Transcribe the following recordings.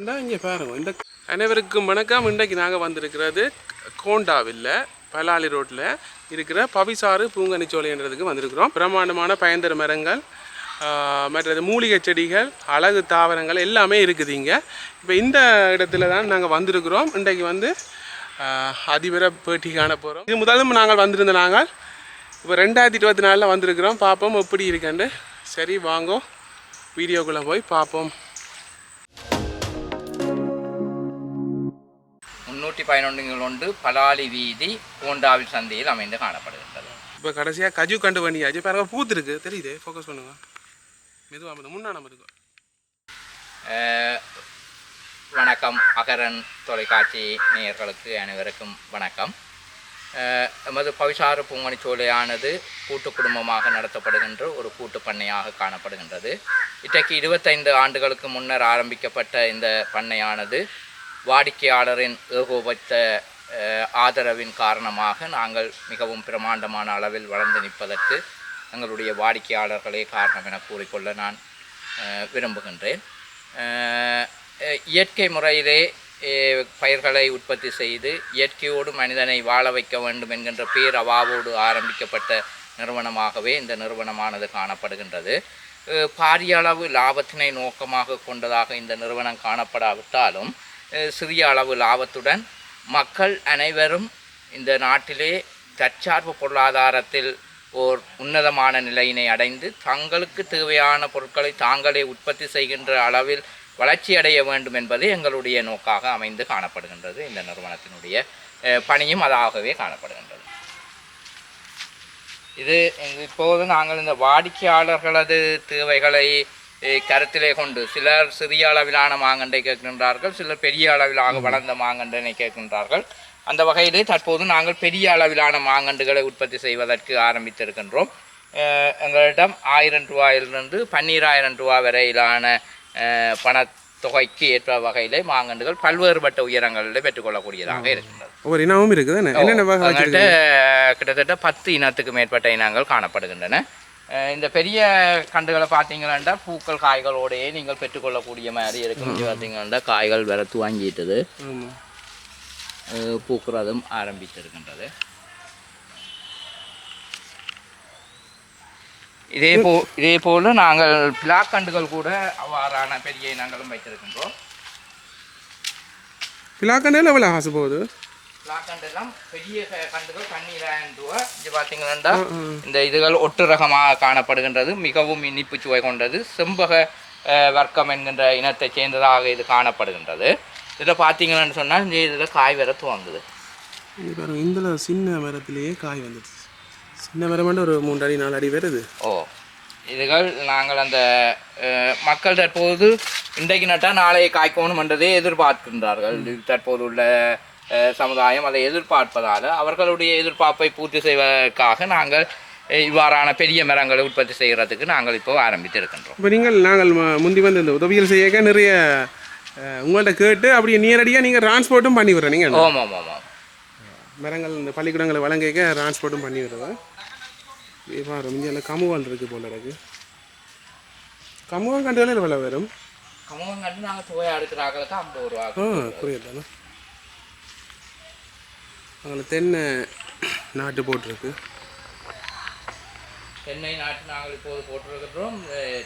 இந்தா இங்கே பாருங்க இந்த அனைவருக்கும் வணக்கம். இன்றைக்கு நாங்கள் வந்திருக்கிறது கோண்டாவில் பலாலி ரோட்டில் இருக்கிற பவிசாறு பூங்கனிச்சோலைன்றதுக்கு வந்திருக்கிறோம். பிரம்மாண்டமான பயந்தர மரங்கள் மற்றது மூலிகை செடிகள் அழகு தாவரங்கள் எல்லாமே இருக்குது இங்கே. இப்போ இந்த இடத்துல தான் நாங்கள் வந்திருக்கிறோம். இன்றைக்கு வந்து அதிபர பேட்டி காண போகிறோம் இது முதலும் நாங்கள் வந்திருந்த நாங்கள். இப்போ ரெண்டாயிரத்தி இருபத்தி நாலில் வந்திருக்கிறோம். பார்ப்போம் எப்படி இருக்குன்னு. சரி வாங்கோ. வீடியோக்குள்ளே போய் பார்ப்போம் முன்னூற்றி பதினொன்றுகள் ஒன்று பலாலி வீதி கோண்டாவில் சந்தையில் அமைந்து காணப்படுகின்றது. இப்போ கடைசியாக கஜு கண்டு பண்ணியாச்சு பாருங்க பூத்து இருக்கு தெரியுது ஃபோக்கஸ் பண்ணுங்க. மெதுவாக மெது முன்னா நம்ம இருக்கும் வணக்கம் அகரன் தொலைக்காட்சி நேயர்களுக்கு அனைவருக்கும் வணக்கம். எமது பவிசாறு பூங்கனி சோலையானது கூட்டு குடும்பமாக நடத்தப்படுகின்ற ஒரு கூட்டு பண்ணையாக காணப்படுகின்றது. இன்றைக்கு இருபத்தைந்து ஆண்டுகளுக்கு முன்னர் ஆரம்பிக்கப்பட்ட இந்த பண்ணையானது வாடிக்கையாளரின் ஏகோபத்த ஆதரவின் காரணமாக நாங்கள் மிகவும் பிரமாண்டமான அளவில் வளர்ந்து நிற்பதற்கு எங்களுடைய வாடிக்கையாளர்களே காரணம் என கூறிக்கொள்ள நான் விரும்புகின்றேன். இயற்கை முறையிலே பயிர்களை உற்பத்தி செய்து இயற்கையோடு மனிதனை வாழ வைக்க வேண்டும் என்கின்ற பேரவாவோடு ஆரம்பிக்கப்பட்ட நிறுவனமாகவே இந்த நிறுவனமானது காணப்படுகின்றது. பாரிய அளவு லாபத்தினை நோக்கமாக கொண்டதாக இந்த நிறுவனம் காணப்படாவிட்டாலும் சிறிய அளவு லாபத்துடன் மக்கள் அனைவரும் இந்த நாட்டிலே தற்சார்பு பொருளாதாரத்தில் ஓர் உன்னதமான நிலையினை அடைந்து தங்களுக்கு தேவையான பொருட்களை தாங்களே உற்பத்தி செய்கின்ற அளவில் வளர்ச்சி அடைய வேண்டும் என்பது எங்களுடைய நோக்காக அமைந்து காணப்படுகின்றது. இந்த நிறுவனத்தினுடைய பணியும் அதாகவே காணப்படுகின்றது. இது இப்போது நாங்கள் இந்த வாடிக்கையாளர்களது தேவைகளை கருத்திலே கொண்டு சிலர் சிறிய அளவிலான மாங்கண்டை கேட்கின்றார்கள் சிலர் பெரிய அளவிலாக வளர்ந்த மாங்கண்டனை கேட்கின்றார்கள். அந்த வகையிலே தற்போது நாங்கள் பெரிய அளவிலான மாங்கண்டுகளை உற்பத்தி செய்வதற்கு ஆரம்பித்திருக்கின்றோம். எங்களிடம் ஆயிரம் ரூபாயிலிருந்து பன்னீராயிரம் ரூபாய் வரையிலான அஹ், பணத்தொகைக்கு ஏற்ற வகையிலே மாங்கண்டுகள் பல்வேறுபட்ட உயரங்களில் பெற்றுக்கொள்ளக்கூடியதாக இருக்கின்றது. ஒவ்வொரு இனமும் இருக்குது? கிட்டத்தட்ட பத்து இனத்துக்கு மேற்பட்ட இனங்கள் காணப்படுகின்றன. இந்த பெரிய கண்டுகளை பார்த்தீங்கன்னா பூக்கள் காய்களோடையே நீங்கள் பெற்றுக்கொள்ளக்கூடிய மாதிரி இருக்கும். இங்க பார்த்தீங்கன்னா காய்கள் வர துவங்கிட்டது. பூக்குறதும் ஆரம்பித்திருக்கின்றது. இதே போ இதே போல் நாங்கள் பிளாக்கண்டுகள் கூட அவ்வாறான பெரிய இனங்களும் வைத்திருக்கின்றோம். பிளாக்கண்டையில் எவ்வளோ காசு போகுது? பெரிய கண்டுகள் ரூபா இது பார்த்தீங்கன்னா இந்த இதுகள் ஒட்டு ரகமாக காணப்படுகின்றது மிகவும் இனிப்பு சுவை கொண்டது செம்பக வர்க்கம் என்கின்ற இனத்தைச் சேர்ந்ததாக இது காணப்படுகின்றது. இதில் பார்த்தீங்கன்னு சொன்னால் இந்த இதில் காய் வர துவங்குது. இந்த சின்ன மரத்திலேயே காய் வந்துடுச்சு. சின்ன மரமாண்டு ஒரு மூன்று அடி நாலு அடி வருது. ஓ இதுகள் நாங்கள் அந்த மக்கள் தற்போது இன்றைக்கு நட்டால் நாளைய காய்க்கணும் என்றதே எதிர்பார்க்கின்றார்கள். தற்போது உள்ள சமுதாயம் அதை எதிர்பார்ப்பதால் அவர்களுடைய எதிர்பார்ப்பை பூர்த்தி செய்வதற்காக நாங்கள் இவ்வாறான பெரிய மரங்களை உற்பத்தி செய்கிறதுக்கு நாங்கள் இப்போ ஆரம்பித்திருக்கின்றோம். இப்போ நீங்கள் நாங்கள் முந்தி வந்து இந்த உதவிகள் செய்யக்க நிறைய அஹ், உங்கள்ட்ட கேட்டு அப்படியே நேரடியாக நீங்கள் டிரான்ஸ்போர்ட்டும் பண்ணி விடுறேன். நீங்கள் ஓம் ஓம் ஓம் மரங்கள் இந்த பள்ளிக்கூடங்களை வழங்கிக்க டிரான்ஸ்போர்ட்டும் பண்ணி விடுறேன் இது பாரு இங்கே கமுவால் இருக்குது போல இருக்கு. கமுவால் கண்டுகளே எவ்வளோ வரும்? கமகம் கண்டு நாங்கள் துவையா எடுக்கிறாங்களுக்கு ஐம்பது ரூபா ஆ புரியுது தானே. அதில் தென்னை நாட்டு போட்டிருக்கு. தென்னை நாட்டு நாங்கள் இப்போது போட்டிருக்கின்றோம்.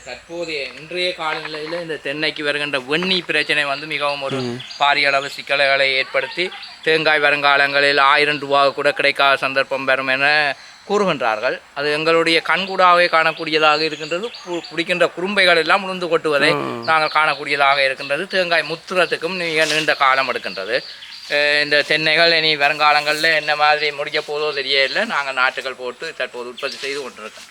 தற்போதைய இன்றைய காலநிலையில் இந்த தென்னைக்கு வருகின்ற வெண்ணி பிரச்சனை வந்து மிகவும் ஒரு பாரிய அளவு சிக்கல்களை ஏற்படுத்தி தேங்காய் வருங்காலங்களில் ஆயிரம் ரூபா கூட கிடைக்காத சந்தர்ப்பம் வரும் என கூறுகின்றார்கள். அது எங்களுடைய கண்கூடாகவே காணக்கூடியதாக இருக்கின்றது. குடிக்கின்ற குறும்பைகள் எல்லாம் உளுந்து கொட்டுவதை நாங்கள் காணக்கூடியதாக இருக்கின்றது. தேங்காய் முத்துறதுக்கும் மிக நீண்ட காலம் எடுக்கின்றது. இந்த தென்னைகள் இனி வருங்காலங்களில் என்ன மாதிரி முடிய போதோ தெரியல. நாங்கள் நாட்டுகள் போட்டு தற்போது உற்பத்தி செய்து கொண்டிருக்கோம்.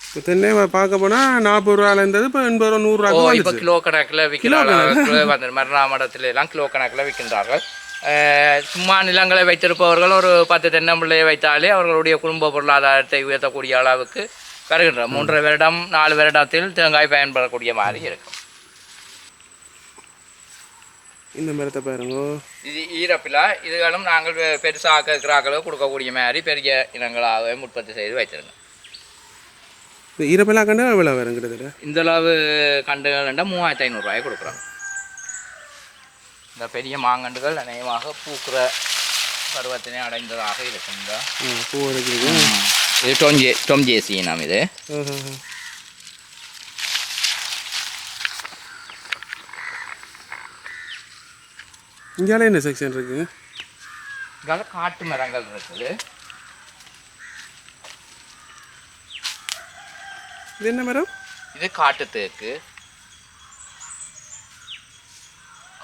இப்போ தென்னை பார்க்க போனால் நாற்பது ரூபால இருந்தது இப்போ எண்பது ரூபா நூறுரூவா இப்போ கிலோ கணக்கில் விற்கிறார்கள் வந்து மருணாமடத்தில் எல்லாம் கிலோ கணக்கில் விற்கின்றார்கள் சும்மா நிலங்களை வைத்திருப்பவர்கள் ஒரு பத்து தென்னம்பிள்ளையை வைத்தாலே அவர்களுடைய குடும்ப பொருளாதாரத்தை உயர்த்தக்கூடிய அளவுக்கு வருகின்ற மூன்றரை வருடம் நாலு வருடத்தில் தேங்காய் பயன்படக்கூடிய மாதிரி இருக்கும். இந்த மரத்தை பாருங்க. இது ஈரப்பிலா இதுகளும் நாங்கள் பெருசாக இருக்கிறாக்களோ கொடுக்கக்கூடிய மாதிரி பெரிய இனங்களாகவே உற்பத்தி செய்து வைத்திருங்க இந்த ஈரப்பெல்லாம் கண்டு எவ்வளோ வரும் கிட்டத்தட்ட இந்த அளவு கண்டுகள்ண்டா மூவாயிரத்தி ஐநூறுரூவாய் கொடுக்குறோம் இந்த பெரிய மாங்கண்டுகள் அநேகமாக பூக்கிற பருவத்தினை அடைந்ததாக இருக்கும் இந்த. பூ இருக்குது இது டொம்ஜே டொம்ஜேசி இனம் இது. ஆஹா. இங்கால என்ன செக்ஷன் இருக்குங்க இதால காட்டு மரங்கள் இருக்குது. இது என்ன மரம்? இது காட்டு தேக்கு.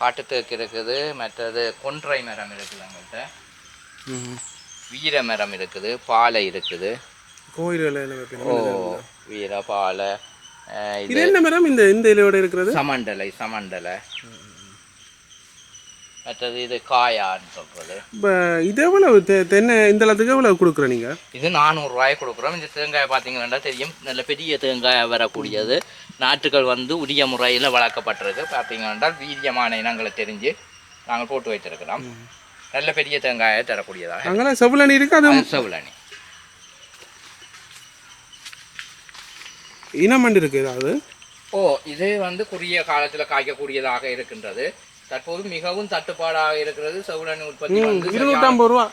காட்டு தேக்கு இருக்குது மற்றது கொன்றை மரம் இருக்குது எங்கள்கிட்ட. வீர மரம் இருக்குது பாலை இருக்குது. கோயில்கள். ஓ வீர பாலை இது என்ன மரம்? இந்த இந்த இலையோட இருக்கிறது? சமண்டலை சமண்டலை. மற்றது இது காயான்னு சொல்றது. இப்போ இது எவ்வளவு தெ- தென்னை இந்த அளத்துக்கு எவ்வளவு கொடுக்குற நீங்க? இது நானூறுரூவாய் கொடுக்குறோம். இந்த தேங்காய் பார்த்தீங்கன்னா தெரியும். நல்ல பெரிய தேங்காய் வரக்கூடியது. நாற்றுகள் வந்து உரிய முறையில் வளர்க்கப்பட்டிருக்கு. பார்த்தீங்கன்னா வீரியமான இனங்களை தெரிஞ்சு நாங்கள் போட்டு வைத்திருக்கிறோம். நல்ல பெரிய தேங்காயை தரக்கூடியதாக அங்கெல்லாம் செவ்வளனி இருக்கு அது அது செவ்வளனி இனமண்டு இருக்கு ஏதாவது? ஓ இது வந்து குறுகிய காலத்தில் காய்க்கக்கூடியதாக இருக்கின்றது. தற்போது மிகவும் தட்டுப்பாடாக இருக்கிறது. செவ்வளனி உற்பத்தி இருநூற்றம்பது ரூபா.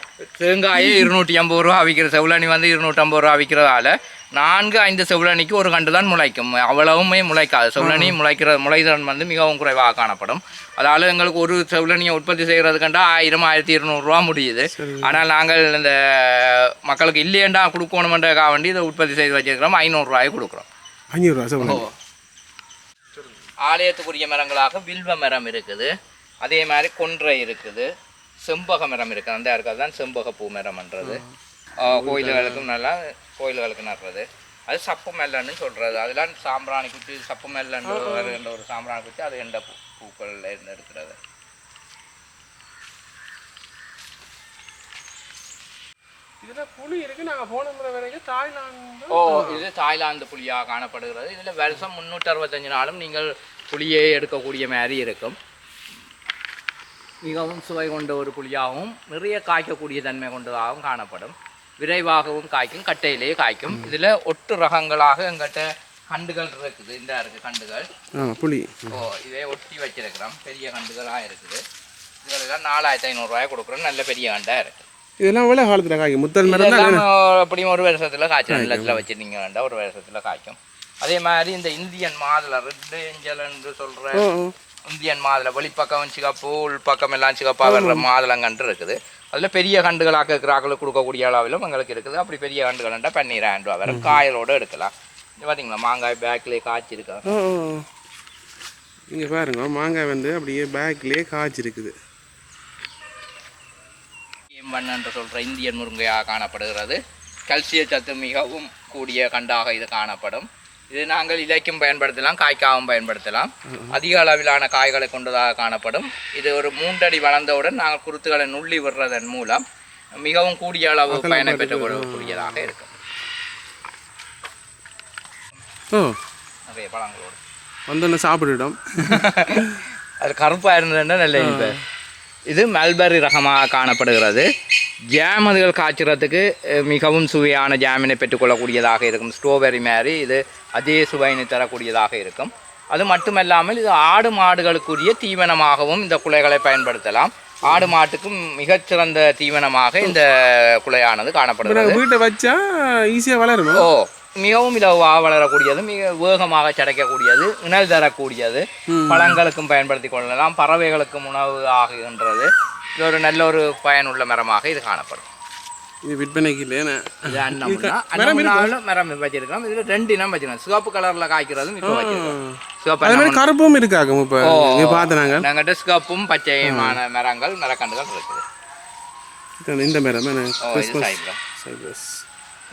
தேங்காயை இருநூற்றி ஐம்பது ரூபா விற்கிற செவ்வளனி வந்து இருநூற்றம்பது ரூபா விற்கிறதால நான்கு ஐந்து செவ்வளனிக்கு ஒரு கண்டு தான் முளைக்கும். அவ்வளவுமே முளைக்காது. செவ்வளனி முளைக்கிற முளைதிறன் வந்து மிகவும் குறைவாக காணப்படும். அதால் எங்களுக்கு ஒரு செவ்வளனியை உற்பத்தி செய்கிறதுக்கண்டா ஆயிரம் ஆயிரத்தி இருநூறுவா முடியுது. ஆனால் நாங்கள் இந்த மக்களுக்கு இல்லையண்டா கொடுக்கணுமென்றக்காக வேண்டி இதை உற்பத்தி செய்து வச்சிருக்கிறோம். ஐநூறுரூவாய் கொடுக்குறோம். செவ்வளனி ஆலயத்துக்குரிய மரங்களாக வில்வ மரம் இருக்குது. அதே மாதிரி கொன்றை இருக்குது. செம்பக மரம் இருக்குது. அந்த இருக்கிறது தான் செம்பக பூ மரம்ன்றது கோயில்களுக்கும் நல்லா கோயில்களுக்கு நடுறது அது சப்பு மெல்லன்னு சொல்கிறது அதெல்லாம் சாம்பிராணி குச்சி சப்பு மெல்லன் வருகின்ற ஒரு சாம்பிராணி குச்சி அது எந்த பூக்கள்ல இருந்து இருக்கிறது இதுல புளி இருக்கு. நாங்க போன முறை வரைக்கும் தாய்லாந்து ஓ இது தாய்லாந்து புளியாக காணப்படுகிறது. இதில் வருஷம் முந்நூற்றி அறுபத்தஞ்சு நாளும் நீங்கள் புளியே எடுக்கக்கூடிய மாதிரி இருக்கும். மிகவும் சுவை கொண்ட ஒரு புளியாகவும் நிறைய காய்க்கக்கூடிய தன்மை கொண்டதாகவும் காணப்படும். விரைவாகவும் காய்க்கும் கட்டையிலேயே காய்க்கும். இதில் ஒட்டு ரகங்களாக எங்கிட்ட கண்டுகள் இருக்குது. இந்த இருக்குது கண்டுகள். புளி. ஓ இதை ஒட்டி வச்சிருக்கிறோம். பெரிய கண்டுகளாக இருக்குது. இதெல்லாம் நாலாயிரத்தி ஐநூறுரூவாய் கொடுக்குறோம். நல்ல பெரிய கண்டாக இருக்குது இதெல்லாம் எவ்வளோ காலத்துல காய்க்கும். முத்தல் மரம் அப்படியும் ஒரு வருஷத்துல காய்ச்சும் நிலத்தில் வச்சிருந்தீங்க வேண்டாம் ஒரு வருஷத்துல காய்க்கும். அதே மாதிரி இந்த இந்தியன் மாதுளை ரெட் ஏஞ்சல் என்று சொல்ற. இந்தியன் மாதுளை வெளிப்பக்கம் சிகப்பு உள்பக்கம் எல்லாம் சிகப்பா வர்ற மாதுளங்கன்று இருக்குது. அதுல பெரிய கண்டுகளாக இருக்கிறாக்களுக்கு கொடுக்கக்கூடிய அளவிலும் எங்களுக்கு இருக்குது. அப்படி பெரிய கண்டுகள்ண்டா பன்னிரெண்டாயிரம் ரூபா வரும் காயலோட எடுக்கலாம். இது பார்த்தீங்களா மாங்காய் பேக்லேயே காய்ச்சிருக்கா இங்கே பாருங்க மாங்காய் வந்து அப்படியே பேக்லேயே காய்ச்சிருக்குது. என்று சொல்கிற இந்தியன் முருங்கையாக காணப்படுகிறது. கல்சிய சத்து மிகவும் கூடிய கண்டாக இது காணப்படும். இது நாங்கள் இலைக்கும் பயன்படுத்தலாம் காய்க்காகவும் பயன்படுத்தலாம். அதிக அளவிலான காய்களை கொண்டதாக காணப்படும். இது ஒரு மூன்றடி வளர்ந்தவுடன் நாங்கள் குருத்துகளை நுள்ளி விடுறதன் மூலம் மிகவும் கூடிய அளவு பயனை பெற்றுக்கொள்ளக்கூடியதாக இருக்கும். நிறைய பழங்களோடு. வந்தோன்னே சாப்பிட்டுட்டோம். அது கருப்பாக இருந்ததுன்னா நல்ல இனிப்பு இது மல்பரி ரகமாக காணப்படுகிறது. ஜாம் அதுகள் காய்ச்சறதுக்கு மிகவும் சுவையான ஜாமினை பெற்றுக்கொள்ளக்கூடியதாக இருக்கும். ஸ்ட்ராபெரி மாதிரி இது அதே சுவையினை தரக்கூடியதாக இருக்கும். அது மட்டுமல்லாமல் இது ஆடு மாடுகளுக்குரிய தீவனமாகவும் இந்த குலைகளை பயன்படுத்தலாம். ஆடு மாட்டுக்கும் மிகச்சிறந்த தீவனமாக இந்த குலையானது காணப்படுகிறது. வீட்டை வச்சா ஈஸியாக வளருமா? ஓ மிகவும் இலவாக வளரக்கூடியது மிக வேகமாக கிடைக்கக்கூடியது இணல் தரக்கூடியது. பழங்களுக்கும் பயன்படுத்தி கொள்ளலாம் பறவைகளுக்கும் உணவு ஆகுகின்றது. இது ஒரு நல்ல ஒரு பயனுள்ள மரமாக இது காணப்படும். இது விற்பனைக்கு இல்லையா மரம் வச்சிருக்கிறோம். இதுல ரெண்டு இனம் வச்சிருக்கோம் சிவப்பு கலர்ல காய்க்கிறதும் இப்போ வச்சிருக்கோம் சிவப்பு கருப்பும் இருக்காங்க இப்போ பார்த்து நாங்கள் நாங்கிட்ட சிவப்பும் பச்சையுமான மரங்கள் மரக்கன்றுகள் இருக்குது. இந்த மரம் சைப்ரஸ்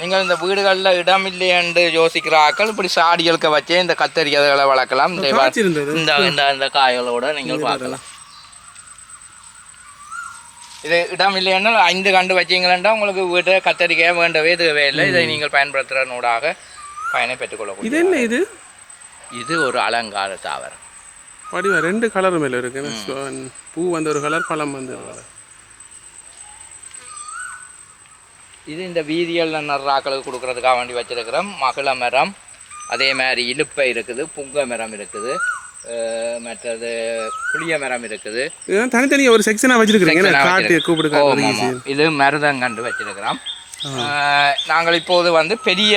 நீங்கள் இந்த வீடுகளில் இடம் இல்லையென்று யோசிக்கிற ஆட்கள் இப்படி சாடிகளுக்கு வச்சே இந்த கத்தரி அதுகளை வளர்க்கலாம் இந்த இந்த இந்த காய்களோட நீங்கள் பார்க்கலாம். இது இடம் இல்லைன்னா ஐந்து கண்டு வச்சீங்களா உங்களுக்கு வீட்டை கத்தரிக்காய் வேண்டவே தேவையில்லை. இதை நீங்கள் பயன்படுத்துகிறனூடாக பயனை இது பெற்றுக்கொள்ளக்கூடிய என்ன இது? இது ஒரு அலங்கார தாவரம். வடிவா ரெண்டு கலர் மேலே இருக்கு. பூ வந்து ஒரு கலர் பழம் வந்து ஒரு கலர். இது இந்த வீதியல் நர்றாக்களுக்கு கொடுக்கறதுக்காக வேண்டி வச்சிருக்கிறோம். மகள மரம் அதே மாதிரி இலுப்பை இருக்குது புங்க மரம் இருக்குது மற்றது புளிய மரம் இருக்குது. இதெல்லாம் தனித்தனியாக ஒரு செக்ஷனாக வச்சிருக்கிறீங்க. இது மருதங்கண்டு வச்சிருக்கிறோம். நாங்கள் இப்போது வந்து பெரிய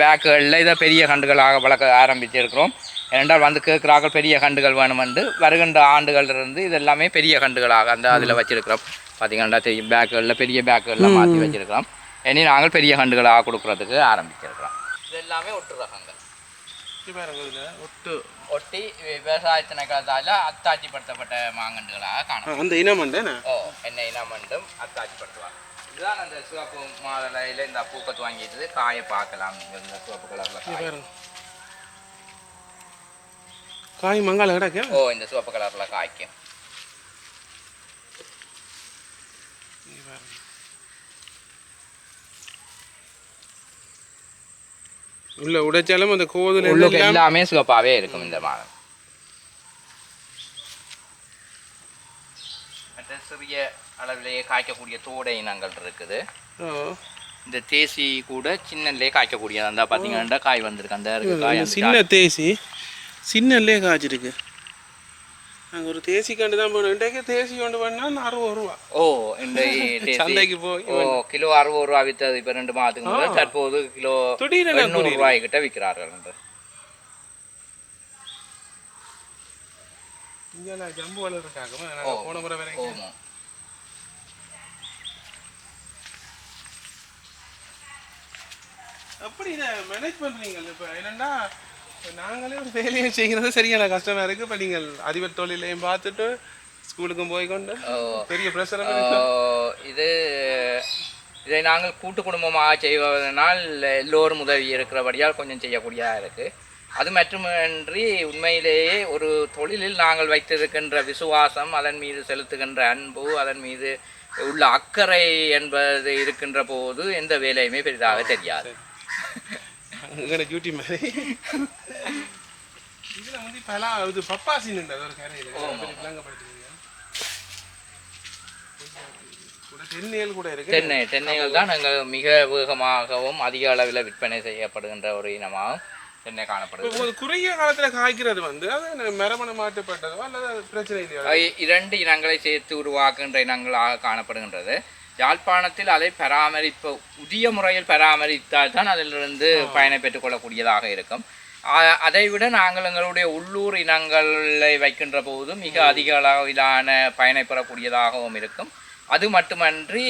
பேக்குகளில் இதை பெரிய கண்டுகளாக வளர்க்க ஆரம்பிச்சிருக்கிறோம். ஏனென்றால் வந்து கேட்குறார்கள் பெரிய கண்டுகள் வேணுமென்று வருகின்ற ஆண்டுகள் இருந்து இது எல்லாமே பெரிய கண்டுகளாக அந்த அதில் வச்சிருக்கிறோம். பார்த்தீங்கன்னா தெரியும் பேக்குகளில் பெரிய பேக்குகளில் மாற்றி வச்சிருக்கிறோம். இனி நாங்கள் பெரிய கண்டுகளாக கொடுக்குறதுக்கு ஆரம்பிச்சிருக்கிறோம். இது எல்லாமே ஒட்டு ரகங்கள். ஒட்டு ஒட்டி விவசாய திணைக்களத்தால் அத்தாட்சிப்படுத்தப்பட்ட மாங்கண்டுகளாக காணும் அந்த இனம் வந்து ஓ என்ன இனம் மட்டும் அத்தாட்சிப்படுத்துவாங்க இதுதான் அந்த சிவப்பு மாதளையில் இந்த பூக்கத்து வாங்கிட்டு காயை பார்க்கலாம். இந்த சிவப்பு கலரில் காய் மங்கால கிடக்கு ஓ இந்த சிவப்பு கலரில் காய்க்கும் உள்ள உடைச்சாலும் அந்த கோதுல எல்லாமே சிவப்பாகவே இருக்கும் இந்த மாதம் சிறிய அளவிலேயே காய்க்கக்கூடிய தோடை இனங்கள் இருக்குது இந்த தேசி கூட சின்னலே காய்க்கக்கூடியது அந்த பார்த்தீங்கன்னா காய் வந்திருக்கு அந்த இருக்கு காய் அந்த சின்ன தேசி சின்னல்லே காய்ச்சிருக்கு நாங்கள் ஒரு தேசி கண்டு தான் போனோம். இன்றைக்கு தேசி கொண்டு பண்ணால் அறுபது ரூபா. ஓ தேசி. சந்தைக்கு போய் ஓ கிலோ அறுபது ரூபா வித்தது. இப்போ ரெண்டு மாதத்துக்கு முதல் தற்போது கிலோ திடீரென எண்ணூறு ரூபாய் கிட்ட விற்கிறார்கள் என்று இங்கே ஜம்பு வளர்றதுக்காக நாங்கள் போன முறை வரைக்கும். ஓமோ எப்படி இதை மேனேஜ் பண்ணுறீங்க இப்போ. என்னென்னா நாங்களே ஒரு வேலையை செய்கிறது சரியான கஷ்டமாக இருக்குது இப்போ நீங்கள் அதிபர் தொழிலையும் பார்த்துட்டு ஸ்கூலுக்கும் போய் கொண்டு பெரிய ஓ, இது இதை நாங்கள் கூட்டு குடும்பமாக செய்வதனால் எல்லோரும் உதவி இருக்கிறபடியால் கொஞ்சம் செய்யக்கூடியதாக இருக்குது அது மட்டுமின்றி உண்மையிலேயே ஒரு தொழிலில் நாங்கள் வைத்திருக்கின்ற விசுவாசம் அதன் மீது செலுத்துகின்ற அன்பு அதன் மீது உள்ள அக்கறை என்பது இருக்கின்ற போது எந்த வேலையுமே பெரிதாக தெரியாது. அங்கே டியூட்டி மாதிரி. இதில் வந்து இப்போ எல்லாம் இது பப்பாசின்னு ஒரு கரையில். விளங்கப்படுத்துவீங்க கூட தென்னையல் கூட இருக்கு. தென்னை தென்னைகள் தான் நாங்கள் மிக வேகமாகவும் அதிக அளவில் விற்பனை செய்யப்படுகின்ற ஒரு இனமாகவும் தென்னை ஒரு குறுகிய காலத்தில் காய்க்கிறது வந்து அது மரமண மாற்றப்பட்டதோ அல்லது பிரச்சனை இல்லையா? இரண்டு இனங்களை சேர்த்து உருவாக்குகின்ற இனங்களாக காணப்படுகின்றது. யாழ்ப்பாணத்தில் அதை பராமரிப்பு உரிய முறையில் பராமரித்தால் தான் அதிலிருந்து பயனை பெற்றுக்கொள்ளக்கூடியதாக இருக்கும். ஆ- அதை விட நாங்கள் எங்களுடைய உள்ளூர் இனங்களை வைக்கின்ற போது மிக அதிக அளவிலான பயனை பெறக்கூடியதாகவும் இருக்கும். அது மட்டுமன்றி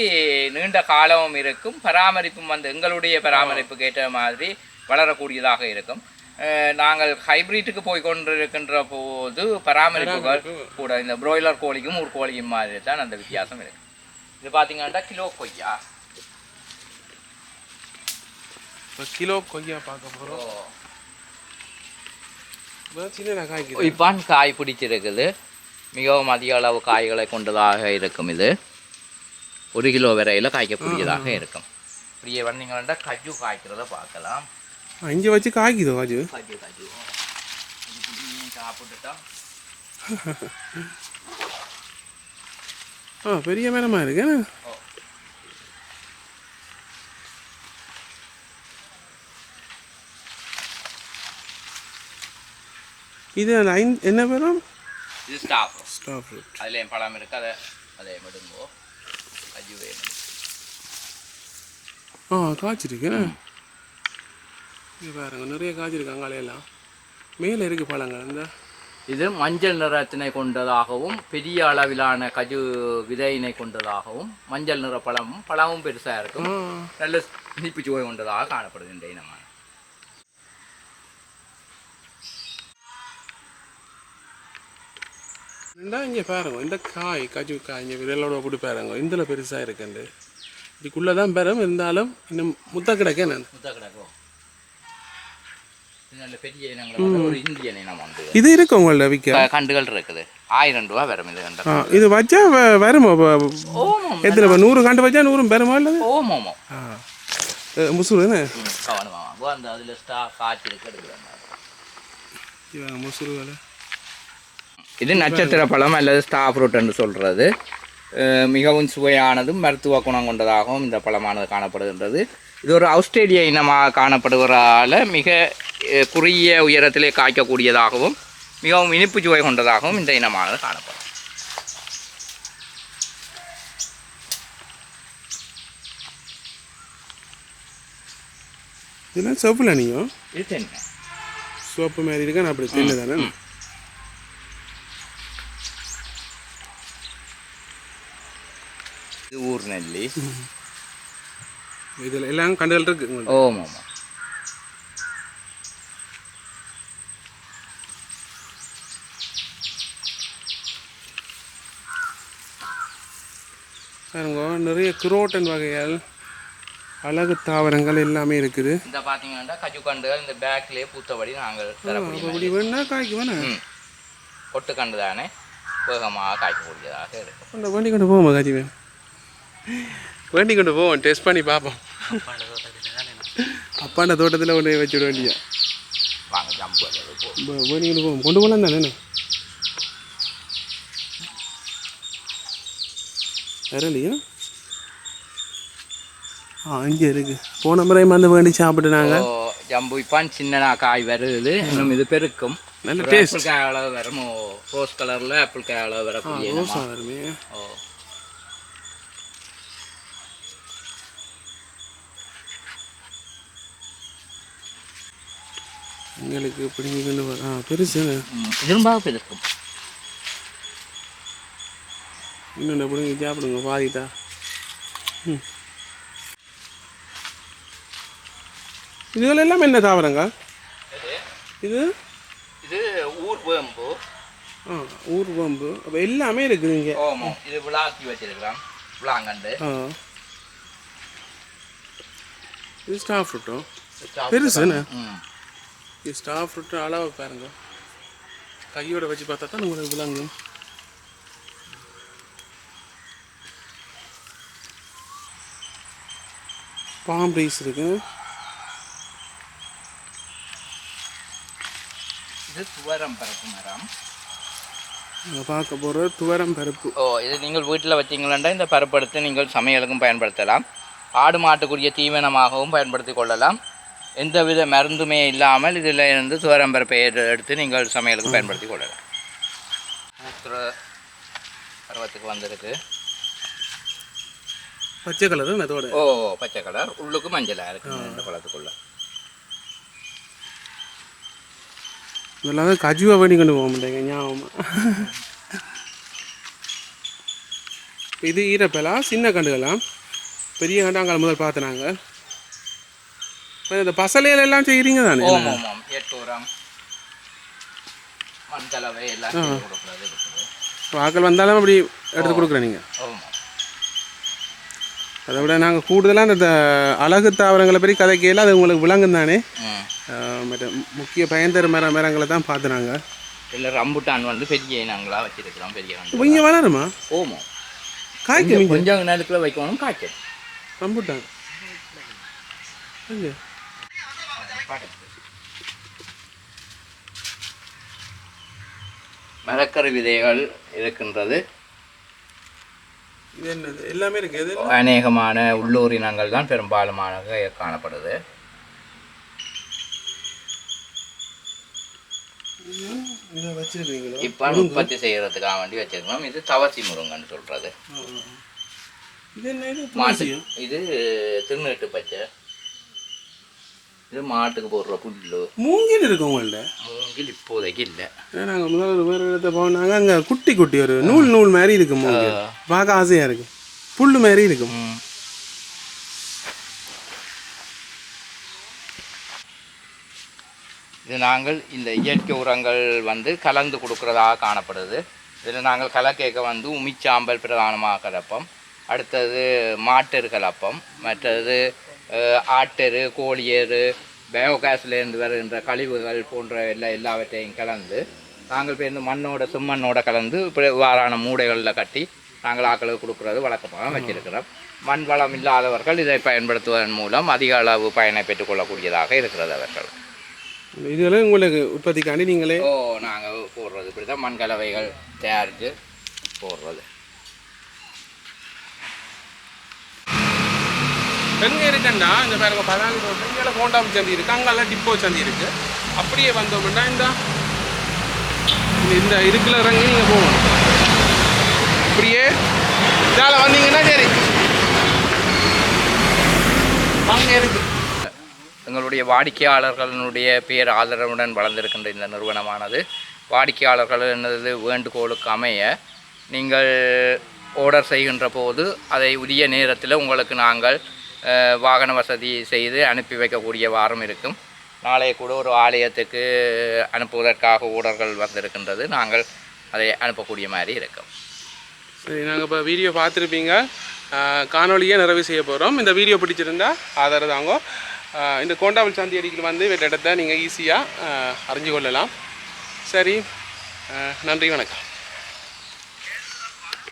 நீண்ட காலமும் இருக்கும். பராமரிப்பும் வந்து எங்களுடைய பராமரிப்புக்கு ஏற்ற மாதிரி வளரக்கூடியதாக இருக்கும். நாங்கள் ஹைபிரிட்டுக்கு போய் கொண்டிருக்கின்ற போது பராமரிப்புகள் கூட இந்த பிராய்லர் கோழிக்கும் ஒரு கோழியும் மாதிரி தான் அந்த வித்தியாசம் இருக்கு. இது பார்த்தீங்கன்னா கிலோ கொய்யா. கிலோ கொய்யா பார்க்க போகிறோம் இப்பான் காய் பிடிச்சிருக்குது. மிகவும் அதிக அளவு காய்களை கொண்டதாக இருக்கும் இது. ஒரு கிலோ வரையில் காய்க்கக்கூடியதாக இருக்கும். இப்படியே வந்தீங்கன்னா கஜு காய்க்கிறத பார்க்கலாம். இங்கே வச்சு காய்க்குதோ காஜு கஜு. கஜு சாப்பிட்டுட்டா? ஆ பெரிய மரமாக இருக்கு. இது ஐந் என்ன பேரும் இது ஸ்டாப் ஃப்ரூட் அதில் என் பழம் இருக்கு அதை அதை விடுங்கோ கஜு வேணும். ஆ காய்ச்சிருக்கு? இங்க பாருங்க நிறைய காய்ச்சிருக்கு அங்காலையெல்லாம். மேலே இருக்கு பழங்கள் இந்த. இது மஞ்சள் நிறத்தினை கொண்டதாகவும் பெரிய அளவிலான கஜு விதையினை கொண்டதாகவும் மஞ்சள் நிற பழமும் பழமும் பெருசாக இருக்கும். நல்ல இனிப்பு சுவை கொண்டதாக காணப்படுகின்ற இனமான ரெண்டா இங்கே பாருங்க இந்த காய் கஜு காய் இங்கே விரலோட போட்டு பாருங்க இதில் பெருசாக இருக்குண்டு. இதுக்குள்ளே தான் பெறும் இருந்தாலும் இன்னும் முத்த கிடக்க நான் முத்த கிடக்கும் இது நல்ல பெரிய இனங்கள் ஒரு இந்தியன் இனம் வந்து இது இருக்கு உங்கள்ட்ட விற்க? கண்டுகள் இருக்குது. ஆயிரம் ரூபா வரும் இது கண்டு இது வச்சா வருமா? எத்தனை நூறு கண்டு வச்சா நூறும் பெறுமா இல்லை ஓமோமோ. ஆ. முசுறு கவனமாக அந்த அதில் ஸ்டா காய்ச்சி முசுறு வேலை. இது நட்சத்திர பழம் அல்லது ஸ்டார் ஃப்ரூட் என்று சொல்கிறது மிகவும் சுவையானதும் மருத்துவ குணம் கொண்டதாகவும் இந்த பழமானது காணப்படுகின்றது. இது ஒரு ஆஸ்திரேலிய இனமாக காணப்படுவதால் மிக குறுகிய உயரத்திலே காய்க்கக்கூடியதாகவும் மிகவும் இனிப்பு சுவை கொண்டதாகவும் இந்த இனமானது காணப்படும். இதெல்லாம் செவ்வில் நீயும் இது தென்னை. சோப்பு மாதிரி இருக்கா? நான் அப்படி தெரியல தானே. இது ஊர் நெல்லி. இதில் எல்லாம் கண்டுகள் இருக்கு. ஓம் ஆமாம். பாருங்க நிறைய குரோட்டன் வகைகள் அழகு தாவரங்கள் எல்லாமே இருக்குது. இந்த பார்த்தீங்கன்னா கஜு கண்டுகள் இந்த பேக்லேயே பூத்தபடி நாங்கள் தரக்கூடிய வேணா காய்க்கு வேணா ம். கொட்டு கண்டு தானே வேகமாக காய்க்கக்கூடியதாக இருக்கும். அந்த வண்டி கொண்டு காஜி வேணும் வண்டி கொண்டு போவோம் டெஸ்ட் பண்ணி பார்ப்போம் அப்பாண்ட தோட்டத்தில் கொண்டு வச்சுட வேண்டியா வண்டி கொண்டு போவோம் கொண்டு போகலாம் தானே வேற இல்லையா? ஆ இங்கே இருக்கு. போன முறையும் வந்து வேண்டி சாப்பிட்டு நாங்கள் ஓ, ஜம்பு இப்பான் சின்னனா காய் வருது. இன்னும் இது பெருக்கும். நல்ல டேஸ்ட் காய் அளவு வரும். ரோஸ் கலர்ல ஆப்பிள் காய் அளவு வரக்கூடிய ஓ. எங்களுக்கு பிடிங்கி கொண்டு வர ஆ பெருசு. ம், திரும்ப பெருக்கும் இன்னொன்று பிடிங்கி சாப்பிடுங்க பாதிட்டா? ம். இதுகள் எல்லாம் என்ன தாவரங்க? இது? இது ஊர் வேம்பு. ஆ ஊர் பாம்பு அப்போ எல்லாமே இருக்குது இங்கே. ஓமோ இது விளாக்கி வச்சிருக்கிறோம் விளாங்கண்டு. ஆ. இது ஸ்டார் ஃப்ரூட்டும் பெருசு என்ன ம். இது ஸ்டார் ஃப்ரூட்டு அளவு பாருங்க கையோட வச்சு பார்த்தா தான் உங்களுக்கு விளங்கும் பாம் ரைஸ் இருக்கு. இது துவரம் பருப்பு மரம் நாங்கள் பார்க்க போகிற துவரம் பருப்பு. ஓ இது நீங்கள் வீட்டில் வச்சீங்களா இந்த பருப்பு எடுத்து நீங்கள் சமையலுக்கும் பயன்படுத்தலாம். ஆடு மாட்டுக்குரிய தீவனமாகவும் பயன்படுத்தி கொள்ளலாம். எந்தவித மருந்துமே இல்லாமல் இதில் இருந்து துவரம் பருப்பை எடு- எடுத்து நீங்கள் சமையலுக்கு பயன்படுத்தி கொள்ளலாம். மூத்திர பருவத்துக்கு வந்திருக்கு. பச்சை கலரு அதோட ஓ பச்சை கலர். உள்ளுக்கு மஞ்சளாக இருக்கு இந்த பழத்துக்குள்ள. இதெல்லாம் கஜுவா பண்ணி கொண்டு போக மாட்டேங்க ஞாபகமா. இது ஈரப்பலா சின்ன கண்டுகளாம் பெரிய கண்டாங்கால முதல் பார்த்து நாங்கள். இந்த பசலையில எல்லாம் செய்கிறீங்க தானே? ஓம் ஓம் ஓம் ஏட்டூரம் மஞ்சளவை எல்லாம் கொடுக்குறது இருக்குது வாக்கள் வந்தாலும் அப்படி எடுத்து கொடுக்குறேன் நீங்கள் ஓம் அதை விட நாங்கள் கூடுதலாக இந்த த- அழகு தாவரங்களை பற்றி கதைக்கையில் அது உங்களுக்கு விளங்கும் தானே? மற்ற முக்கிய பயன்தர மர மரங்களை தான் பார்த்து நாங்கள் இல்லை ரம்புட்டான் வந்து பெரிய இனங்களா வச்சிருக்கிறோம் பெரிய இங்கே வளருமா? ஓமோ காய்க்கு நீங்கள் கொஞ்சம் நேரத்துக்குள்ள வைக்கணும் காய்ச்சல் ரம்புட்டான். எங்க? மரக்கறி விதைகள் இருக்கின்றது. இது என்னது? எல்லாமே இருக்குது அநேகமான உள்ளூர் இனங்கள் தான் பெரும்பாலுமாக காணப்படுது. இப்போ உற்பத்தி செய்யறதுக்காக வேண்டி வச்சிருக்கோம் இது தவசி முருங்கன்னு சொல்றது? இது திருநீட்டு பச்சை. இது மாட்டுக்கு போடுற புல்லு மூங்கில் இருக்கு உங்கள்ட்ட மூங்கில் இப்போதைக்கு இல்லை நாங்கள் முதல்ல வேறு இடத்த போனாங்க அங்கே குட்டி குட்டி ஒரு நூல் நூல் மாதிரி இருக்கு மூங்கில் பார்க்க ஆசையாக இருக்கு புல்லு மாதிரி இருக்கும். இது நாங்கள் இந்த இயற்கை உரங்கள் வந்து கலந்து கொடுக்குறதாக காணப்படுது இதில் நாங்கள் கலக்கேக்க வந்து உமிச்சாம்பல் பிரதானமாக கலப்போம் அடுத்தது மாட்டெரு கலப்பம் மற்றது ஆட்டெரு கோழியெரு பயோகேஸ்லேருந்து வருகின்ற கழிவுகள் போன்ற எல்லா எல்லாவற்றையும் கலந்து நாங்கள் இப்போ இந்த மண்ணோட செம்மண்ணோட கலந்து இப்படி வாரான மூடைகளில் கட்டி நாங்கள் ஆக்களுக்கு கொடுக்குறது வழக்கமாக வச்சிருக்கிறோம். மண் வளம் இல்லாதவர்கள் இதை பயன்படுத்துவதன் மூலம் அதிக அளவு பயனை பெற்றுக்கொள்ளக்கூடியதாக இருக்கிறது அவர்கள். இதெல்லாம் உங்களுக்கு உற்பத்திக்காண்டி நீங்களே ஓ நாங்கள் போடுறது இப்படி தான் மண் கலவைகள் தயாரித்து போடுறது. எங்கே இருக்குன்னா இந்த பாருங்க பதினாலு ரோடு இங்கே கோண்டாம் சந்தி இருக்குது அங்கெல்லாம் டிப்போ சந்தி இருக்குது அப்படியே வந்தோம்னா இந்த இந்த இருக்கில் இறங்கி நீங்கள் போகணும். அப்படியே இதால் வந்தீங்கன்னா சரி. அங்கே இருக்குது எங்களுடைய வாடிக்கையாளர்களுடைய பேர் ஆதரவுடன் வளர்ந்திருக்கின்ற இந்த நிறுவனமானது வாடிக்கையாளர்கள் என்னது வேண்டுகோளுக்கு அமைய நீங்கள் ஆர்டர் செய்கின்ற போது அதை உரிய நேரத்தில் உங்களுக்கு நாங்கள் வாகன வசதி செய்து அனுப்பி வைக்கக்கூடிய வாரம் இருக்கும். நாளைய கூட ஒரு ஆலயத்துக்கு அனுப்புவதற்காக ஊடர்கள் வந்திருக்கின்றது. நாங்கள் அதை அனுப்பக்கூடிய மாதிரி இருக்கும். சரி நாங்கள் இப்போ வீடியோ பார்த்துருப்பீங்க. காணொலியே காணொளியை நிறைவு செய்ய போகிறோம் இந்த வீடியோ பிடிச்சிருந்தா ஆதரவு தாங்க. இந்த கோண்டாவில் சாந்தி அடிக்கல் வந்து வெட்ட இடத்த நீங்கள் ஈஸியாக அறிஞ்சு கொள்ளலாம். சரி நன்றி வணக்கம்.